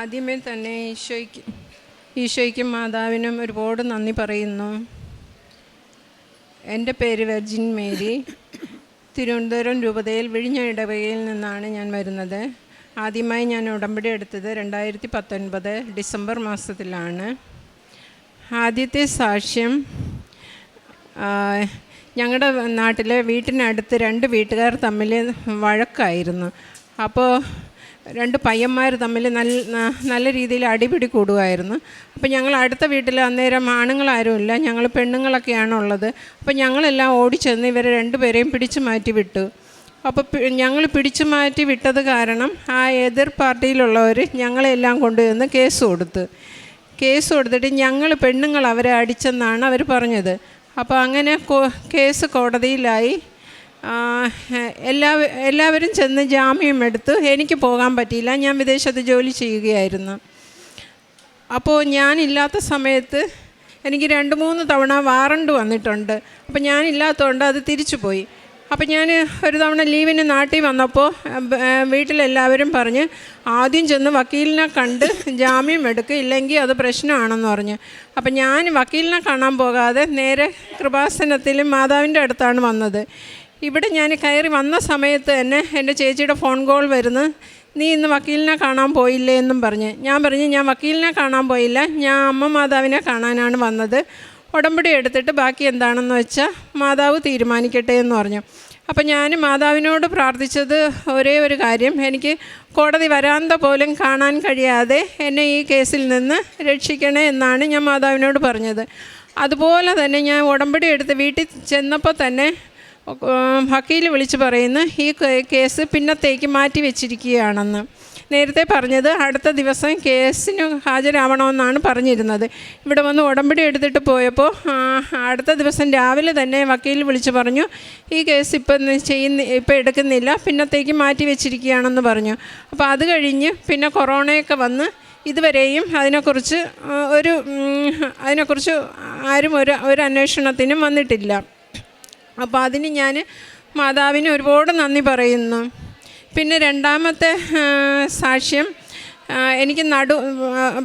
ആദ്യമേ തന്നെ ഈശോയ്ക്ക് ഈശോയ്ക്കും മാതാവിനും ഒരുപാട് നന്ദി പറയുന്നു. എന്റെ പേര് വെർജിൻ മേരി. തിരുവനന്തപുരം രൂപതയിൽ വിഴിഞ്ഞ ഇടവകയിൽ നിന്നാണ് ഞാൻ വരുന്നത്. ആദ്യമായി ഞാൻ ഉടമ്പടി എടുത്തത് രണ്ടായിരത്തി പത്തൊൻപത് ഡിസംബർ മാസത്തിലാണ്. ആദ്യത്തെ സാക്ഷ്യം ഞങ്ങളുടെ നാട്ടിലെ വീട്ടിനടുത്ത് രണ്ട് വീട്ടുകാർ തമ്മിൽ വഴക്കായിരുന്നു. അപ്പോൾ രണ്ട് പയ്യന്മാർ തമ്മിൽ നല്ല നല്ല രീതിയിൽ അടിപിടി കൂടുമായിരുന്നു അപ്പോൾ ഞങ്ങൾ അടുത്ത വീട്ടിൽ അന്നേരം ആണുങ്ങളാരുമില്ല ഞങ്ങൾ പെണ്ണുങ്ങളൊക്കെയാണ് ഉള്ളത്. അപ്പോൾ ഞങ്ങളെല്ലാം ഓടിച്ചെന്ന് ഇവരെ രണ്ടുപേരെയും പിടിച്ചു മാറ്റി വിട്ടു. അപ്പോൾ ഞങ്ങൾ പിടിച്ചു മാറ്റി വിട്ടത് കാരണം ആ എതിർ പാർട്ടിയിലുള്ളവർ ഞങ്ങളെല്ലാം കൊണ്ടുവന്ന് കേസ് കൊടുത്ത്. കേസ് കൊടുത്തിട്ട് ഞങ്ങൾ പെണ്ണുങ്ങൾ അവരെ അടിച്ചെന്നാണ് അവർ പറഞ്ഞത്. അപ്പോൾ അങ്ങനെ കേസ് കോടതിയിലായി. എല്ലാ എല്ലാവരും ചെന്ന് ജാമ്യം എടുത്തു. എനിക്ക് പോകാൻ പറ്റിയില്ല. ഞാൻ വിദേശത്ത് ജോലി ചെയ്യുകയായിരുന്നു. അപ്പോൾ ഞാനില്ലാത്ത സമയത്ത് എനിക്ക് രണ്ട് മൂന്ന് തവണ വാറണ്ട് വന്നിട്ടുണ്ട്. അപ്പോൾ ഞാനില്ലാത്തതുകൊണ്ട് അത് തിരിച്ചു പോയി. അപ്പോൾ ഞാൻ ഒരു തവണ ലീവിന് നാട്ടിൽ വന്നപ്പോൾ വീട്ടിലെല്ലാവരും പറഞ്ഞ് ആദ്യം ചെന്ന് വക്കീലിനെ കണ്ട് ജാമ്യം എടുക്കുക ഇല്ലെങ്കിൽ അത് പ്രശ്നമാണെന്ന് പറഞ്ഞ്. അപ്പം ഞാൻ വക്കീലിനെ കാണാൻ പോകാതെ നേരെ കൃപാസനത്തിലും മാതാവിന്റെ അടുത്താണ് വന്നത്. ഇവിടെ ഞാൻ കയറി വന്ന സമയത്ത് തന്നെ എന്റെ ചേച്ചിയുടെ ഫോൺ കോൾ വരുന്നു. നീ ഇന്ന് വക്കീലിനെ കാണാൻ പോയില്ലേ എന്നും പറഞ്ഞ്. ഞാൻ പറഞ്ഞു ഞാൻ വക്കീലിനെ കാണാൻ പോയില്ല. ഞാൻ അമ്മ മാതാവിനെ കാണാനാണ് വന്നത്. ഉടമ്പടി എടുത്തിട്ട് ബാക്കി എന്താണെന്ന് വെച്ചാൽ മാതാവ് തീരുമാനിക്കട്ടെ എന്ന് പറഞ്ഞു. അപ്പം ഞാൻ മാതാവിനോട് പ്രാർത്ഥിച്ചത് ഒരേ ഒരു കാര്യം. എനിക്ക് കോടതി വരാന്ത പോലും കാണാൻ കഴിയാതെ എന്നെ ഈ കേസിൽ നിന്ന് രക്ഷിക്കണേ എന്നാണ് ഞാൻ മാതാവിനോട് പറഞ്ഞത്. അതുപോലെ തന്നെ ഞാൻ ഉടമ്പടി എടുത്ത് വീട്ടിൽ ചെന്നപ്പോൾ തന്നെ വക്കീൽ വിളിച്ച് പറയുന്നു ഈ കേസ് പിന്നത്തേക്ക് മാറ്റി വെച്ചിരിക്കുകയാണെന്ന്. നേരത്തെ പറഞ്ഞത് അടുത്ത ദിവസം കേസിന് ഹാജരാവണമെന്നാണ് പറഞ്ഞിരുന്നത്. ഇവിടെ വന്ന് ഉടമ്പടി എടുത്തിട്ട് പോയപ്പോൾ അടുത്ത ദിവസം രാവിലെ തന്നെ വക്കീൽ വിളിച്ച് പറഞ്ഞു ഈ കേസ് ഇപ്പം ചെയ്യുന്ന ഇപ്പം എടുക്കുന്നില്ല പിന്നത്തേക്ക് മാറ്റി വെച്ചിരിക്കുകയാണെന്ന് പറഞ്ഞു. അപ്പോൾ അത് കഴിഞ്ഞ് പിന്നെ കൊറോണയൊക്കെ വന്ന് ഇതുവരെയും അതിനെക്കുറിച്ച് ഒരു അതിനെക്കുറിച്ച് ആരും ഒരു ഒരു അന്വേഷണത്തിനും വന്നിട്ടില്ല. അപ്പോൾ അതിന് ഞാൻ മാതാവിന് ഒരുപാട് നന്ദി പറയുന്നു. പിന്നെ രണ്ടാമത്തെ സാക്ഷ്യം എനിക്ക് നടു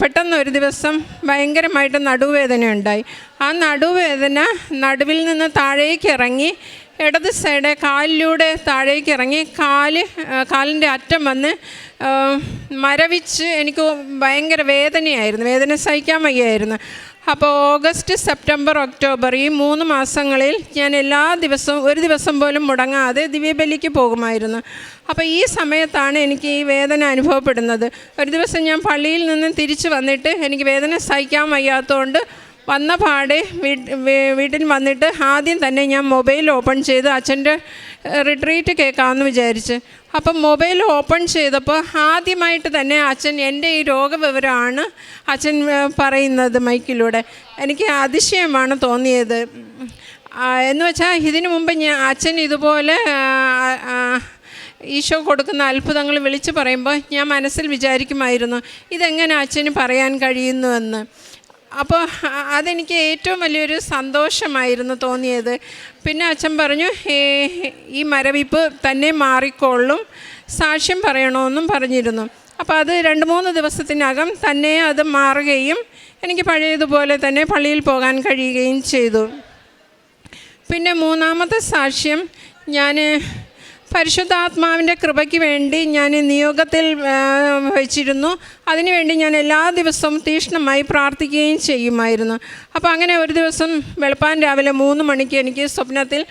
പെട്ടെന്ന് ഒരു ദിവസം ഭയങ്കരമായിട്ട് നടുവേദന ഉണ്ടായി. ആ നടുവേദന നടുവിൽ നിന്ന് താഴേക്ക് ഇറങ്ങി ഇടത് സൈഡ് കാലിലൂടെ താഴേക്ക് ഇറങ്ങി കാൽ കാലിന്റെ അറ്റം വന്ന് മരവിച്ച് എനിക്ക് ഭയങ്കര വേദനയായിരുന്നു. വേദന സഹിക്കാൻ വയ്യായിരുന്നു. അപ്പോൾ ഓഗസ്റ്റ് സെപ്റ്റംബർ ഒക്ടോബർ ഈ മൂന്ന് മാസങ്ങളിൽ ഞാൻ എല്ലാ ദിവസവും ഒരു ദിവസം പോലും മുടങ്ങാതെ ദിവ്യബലിക്ക് പോകുമായിരുന്നു. അപ്പോൾ ഈ സമയത്താണ് എനിക്ക് ഈ വേദന അനുഭവപ്പെടുന്നത്. ഒരു ദിവസം ഞാൻ പള്ളിയിൽ നിന്ന് തിരിച്ചു വന്നിട്ട് എനിക്ക് വേദന സഹിക്കാൻ വയ്യാത്തതുകൊണ്ട് വന്ന പാടെ വീട്ടിൽ വന്നിട്ട് ആദ്യം തന്നെ ഞാൻ മൊബൈൽ ഓപ്പൺ ചെയ്ത് അച്ഛന്റെ റിട്രീറ്റ് കേൾക്കാമെന്ന് വിചാരിച്ച്. അപ്പം മൊബൈൽ ഓപ്പൺ ചെയ്തപ്പോൾ ആദ്യമായിട്ട് തന്നെ അച്ഛൻ എന്റെ ഈ രോഗവിവരമാണ് അച്ഛൻ പറയുന്നത് മൈക്കിലൂടെ. എനിക്ക് അതിശയമാണ് തോന്നിയത്. എന്ന് വെച്ചാൽ ഇതിനു മുമ്പ് ഞാൻ അച്ഛൻ ഇതുപോലെ ഈശോ കൊടുക്കുന്ന അത്ഭുതങ്ങൾ വിളിച്ചു പറയുമ്പോൾ ഞാൻ മനസ്സിൽ വിചാരിക്കുമായിരുന്നു ഇതെങ്ങനെ അച്ഛന് പറയാൻ കഴിയുന്നുവെന്ന്. അപ്പോൾ അതെനിക്ക് ഏറ്റവും വലിയൊരു സന്തോഷമായിരുന്നു തോന്നിയത്. പിന്നെ അച്ഛൻ പറഞ്ഞു ഈ മരവിപ്പ് തന്നെ മാറിക്കൊള്ളും. സാക്ഷ്യം പറയണമെന്നും പറഞ്ഞിരുന്നു. അപ്പോൾ അത് രണ്ട് മൂന്ന് ദിവസത്തിനകം തന്നെ അത് മാറുകയും എനിക്ക് പഴയതുപോലെ തന്നെ പള്ളിയിൽ പോകാൻ കഴിയുകയും ചെയ്തു. പിന്നെ മൂന്നാമത്തെ സാക്ഷ്യം ഞാൻ പരിശുദ്ധാത്മാവിന്റെ കൃപയ്ക്ക് വേണ്ടി ഞാൻ നിയോഗത്തിൽ വെച്ചിരുന്നു അതിനുവേണ്ടി ഞാൻ എല്ലാ ദിവസവും തീഷ്ണമായി പ്രാർത്ഥിക്കുകയും ചെയ്യുമായിരുന്നു. അപ്പോൾ അങ്ങനെ ഒരു ദിവസം വെളുപ്പാൻ രാവിലെ മൂന്ന് മണിക്ക് എനിക്ക് സ്വപ്നത്തിൽ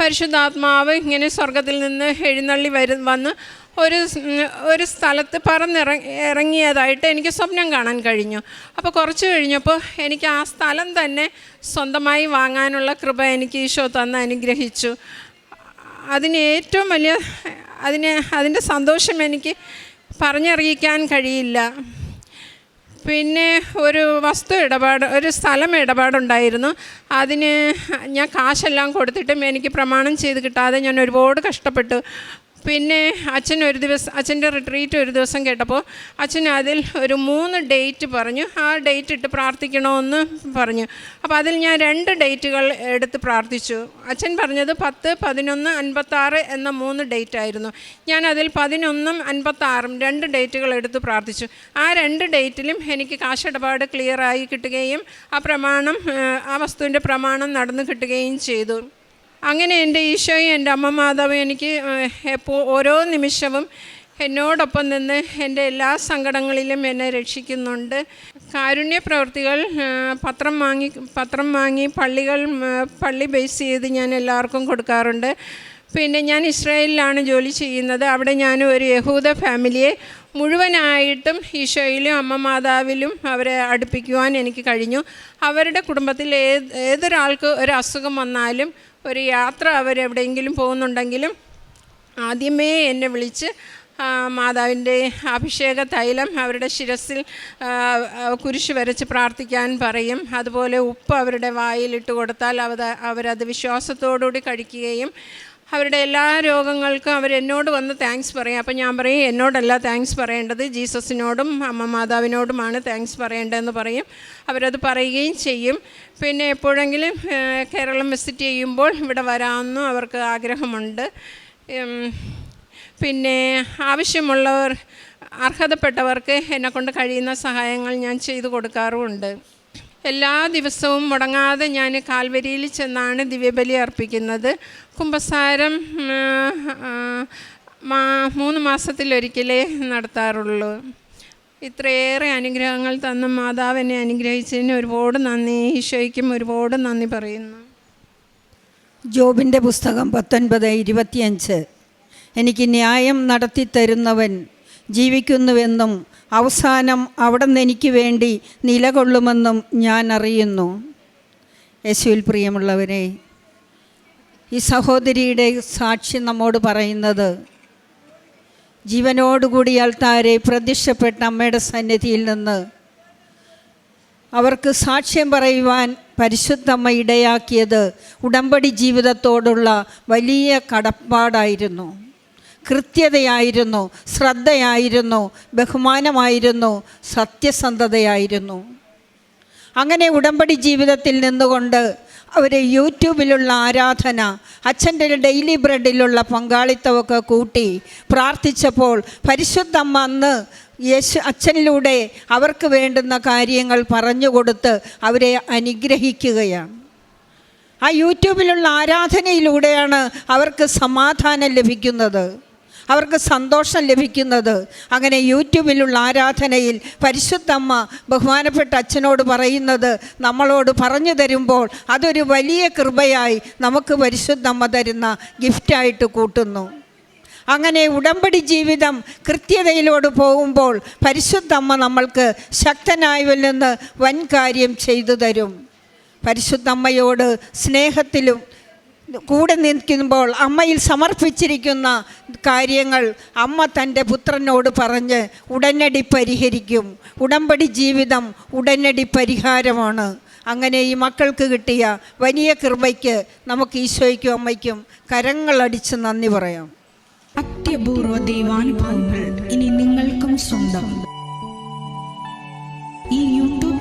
പരിശുദ്ധാത്മാവ് ഇങ്ങനെ സ്വർഗത്തിൽ നിന്ന് എഴുന്നള്ളി വരു വന്ന് ഒരു ഒരു സ്ഥലത്ത് പറന്നിറങ്ങി ഇറങ്ങിയതായിട്ട് എനിക്ക് സ്വപ്നം കാണാൻ കഴിഞ്ഞു. അപ്പോൾ കുറച്ച് കഴിഞ്ഞപ്പോൾ എനിക്ക് ആ സ്ഥലം തന്നെ സ്വന്തമായി വാങ്ങാനുള്ള കൃപ എനിക്ക് ഈശോ തന്ന് അനുഗ്രഹിച്ചു. അതിന് ഏറ്റവും വലിയ അതിന് അതിന്റെ സന്തോഷം എനിക്ക് പറഞ്ഞറിയിക്കാൻ കഴിയില്ല. പിന്നെ ഒരു വസ്തു ഇടപാട് ഒരു സ്ഥലം ഇടപാടുണ്ടായിരുന്നു. അതിന് ഞാൻ കാശെല്ലാം കൊടുത്തിട്ടും എനിക്ക് പ്രമാണം ചെയ്ത് കിട്ടാതെ ഞാൻ ഒരുപാട് കഷ്ടപ്പെട്ടു. പിന്നെ അച്ഛൻ ഒരു ദിവസം അച്ഛന്റെ റിട്രീറ്റ് ഒരു ദിവസം കേട്ടപ്പോൾ അച്ഛൻ അതിൽ ഒരു മൂന്ന് ഡേറ്റ് പറഞ്ഞു. ആ ഡേറ്റ് ഇട്ട് പ്രാർത്ഥിക്കണമെന്ന് പറഞ്ഞു. അപ്പോൾ അതിൽ ഞാൻ രണ്ട് ഡേറ്റുകൾ എടുത്ത് പ്രാർത്ഥിച്ചു. അച്ഛൻ പറഞ്ഞത് പത്ത് പതിനൊന്ന് അൻപത്താറ് എന്ന മൂന്ന് ഡേറ്റ് ആയിരുന്നു. ഞാൻ അതിൽ പതിനൊന്നും അൻപത്താറും രണ്ട് ഡേറ്റുകൾ എടുത്ത് പ്രാർത്ഥിച്ചു. ആ രണ്ട് ഡേറ്റിലും എനിക്ക് കാശിടപാട് ക്ലിയറായി കിട്ടുകയും ആ പ്രമാണം ആ വസ്തുവിന്റെ പ്രമാണം നടന്നു കിട്ടുകയും ചെയ്തു. അങ്ങനെ എന്റെ ഈശോയും എന്റെ അമ്മ മാതാവും എനിക്ക് എപ്പോൾ ഓരോ നിമിഷവും എന്നോടൊപ്പം നിന്ന് എന്റെ എല്ലാ സങ്കടങ്ങളിലും എന്നെ രക്ഷിക്കുന്നുണ്ട്. കാരുണ്യ പ്രവൃത്തികൾ പത്രം വാങ്ങി പത്രം വാങ്ങി പള്ളികൾ പള്ളി ബേസ് ചെയ്ത് ഞാൻ എല്ലാവർക്കും കൊടുക്കാറുണ്ട്. പിന്നെ ഞാൻ ഇസ്രായേലിലാണ് ജോലി ചെയ്യുന്നത്. അവിടെ ഞാൻ ഒരു യഹൂദ ഫാമിലിയെ മുഴുവനായിട്ടും ഈശോയിലും അമ്മ മാതാവിലും അവരെ അടുപ്പിക്കുവാൻ എനിക്ക് കഴിഞ്ഞു. അവരുടെ കുടുംബത്തിൽ ഏത് ഏതൊരാൾക്ക് ഒരു അസുഖം വന്നാലും ഒരു യാത്ര അവരെവിടെയെങ്കിലും പോകുന്നുണ്ടെങ്കിലും ആദ്യമേ എന്നെ വിളിച്ച് മാതാവിന്റെ അഭിഷേക തൈലം അവരുടെ ശിരസിൽ കുരിശ് വരച്ച് പ്രാർത്ഥിക്കാൻ പറയും. അതുപോലെ ഉപ്പ് അവരുടെ വായിലിട്ട് കൊടുത്താൽ അവ അവരത് വിശ്വാസത്തോടുകൂടി കഴിക്കുകയും അവരുടെ എല്ലാ രോഗങ്ങൾക്കും അവരെന്നോട് വന്ന് താങ്ക്സ് പറയും. അപ്പം ഞാൻ പറയും എന്നോടല്ല താങ്ക്സ് പറയേണ്ടത്. ജീസസിനോടും അമ്മ മാതാവിനോടുമാണ് താങ്ക്സ് പറയേണ്ടതെന്ന് പറയും. അവരത് പറയുകയും ചെയ്യും. പിന്നെ എപ്പോഴെങ്കിലും കേരളം വിസിറ്റ് ചെയ്യുമ്പോൾ ഇവിടെ വരാമെന്നും അവർക്ക് ആഗ്രഹമുണ്ട്. പിന്നെ ആവശ്യമുള്ളവർ അർഹതപ്പെട്ടവർക്ക് എന്നെക്കൊണ്ട് കഴിയുന്ന സഹായങ്ങൾ ഞാൻ ചെയ്തു കൊടുക്കാറുമുണ്ട്. എല്ലാ ദിവസവും മുടങ്ങാതെ ഞാൻ കാൽവരിയിൽ ചെന്നാണ് ദിവ്യബലി അർപ്പിക്കുന്നത്. കുമ്പസാരം മാ- മൂന്ന് മാസത്തിലൊരിക്കലേ നടത്താറുള്ളൂ. ഇത്രയേറെ അനുഗ്രഹങ്ങൾ തന്ന മാതാവ് എന്നെ അനുഗ്രഹിച്ചതിന് ഒരുപാട് നന്ദി. ഈശോയ്ക്കും ഒരുപാട് നന്ദി പറയുന്നു. ജോബിന്റെ പുസ്തകം പത്തൊൻപത് ഇരുപത്തിയഞ്ച്. എനിക്ക് ന്യായം നടത്തിത്തരുന്നവൻ ജീവിക്കുന്നുവെന്നും അവസാനം അവിടെ നിന്ന് എനിക്ക് വേണ്ടി നിലകൊള്ളുമെന്നും ഞാൻ അറിയുന്നു. യേശുവിൽ പ്രിയമുള്ളവരെ ഈ സഹോദരിയുടെ സാക്ഷി നമ്മോട് പറയുന്നത് ജീവനോടുകൂടി താരെ പ്രത്യക്ഷപ്പെട്ട അമ്മയുടെ സന്നിധിയിൽ നിന്ന് അവർക്ക് സാക്ഷ്യം പറയുവാൻ പരിശുദ്ധമ്മ ഇടയാക്കിയത് ഉടമ്പടി ജീവിതത്തോടുള്ള വലിയ കടപ്പാടായിരുന്നു. കൃത്യതയായിരുന്നു ശ്രദ്ധയായിരുന്നു ബഹുമാനമായിരുന്നു സത്യസന്ധതയായിരുന്നു. അങ്ങനെ ഉടമ്പടി ജീവിതത്തിൽ നിന്നുകൊണ്ട് അവർ യൂട്യൂബിലുള്ള ആരാധന അച്ഛന്റെ ഡെയിലി ബ്രെഡിലുള്ള പങ്കാളിത്തമൊക്കെ കൂട്ടി പ്രാർത്ഥിച്ചപ്പോൾ പരിശുദ്ധമ്മ അന്ന് യേശു അച്ഛനിലൂടെ അവർക്ക് വേണ്ടുന്ന കാര്യങ്ങൾ പറഞ്ഞു കൊടുത്ത് അവരെ അനുഗ്രഹിക്കുകയാണ്. ആ യൂട്യൂബിലുള്ള ആരാധനയിലൂടെയാണ് അവർക്ക് സമാധാനം ലഭിക്കുന്നത്. അവർക്ക് സന്തോഷം ലഭിക്കുന്നത്. അങ്ങനെ യൂട്യൂബിലുള്ള ആരാധനയിൽ പരിശുദ്ധമ്മ ബഹുമാനപ്പെട്ട അച്ഛനോട് പറയുന്നത് നമ്മളോട് പറഞ്ഞു തരുമ്പോൾ അതൊരു വലിയ കൃപയായി നമുക്ക് പരിശുദ്ധമ്മ തരുന്ന ഗിഫ്റ്റായിട്ട് കൂട്ടുന്നു. അങ്ങനെ ഉടമ്പടി ജീവിതം കൃത്യതയിലോട് പോകുമ്പോൾ പരിശുദ്ധമ്മ നമ്മൾക്ക് ശക്തനായവൽ നിന്ന് വൻ കാര്യം ചെയ്തു തരും. പരിശുദ്ധമ്മയോട് സ്നേഹത്തിലും കൂടെ നിൽക്കുമ്പോൾ അമ്മയിൽ സമർപ്പിച്ചിരിക്കുന്ന കാര്യങ്ങൾ അമ്മ തന്റെ പുത്രനോട് പറഞ്ഞ് ഉടനടി പരിഹരിക്കും. ഉടമ്പടി ജീവിതം ഉടനടി പരിഹാരമാണ്. അങ്ങനെ ഈ മക്കൾക്ക് കിട്ടിയ വലിയ കൃപയ്ക്ക് നമുക്ക് ഈശോയ്ക്കും അമ്മയ്ക്കും കരങ്ങളടിച്ച് നന്ദി പറയാം. അത്യപൂർവ ദൈവാനുഭവങ്ങൾ ഇനി നിങ്ങൾക്കും സ്വന്തം.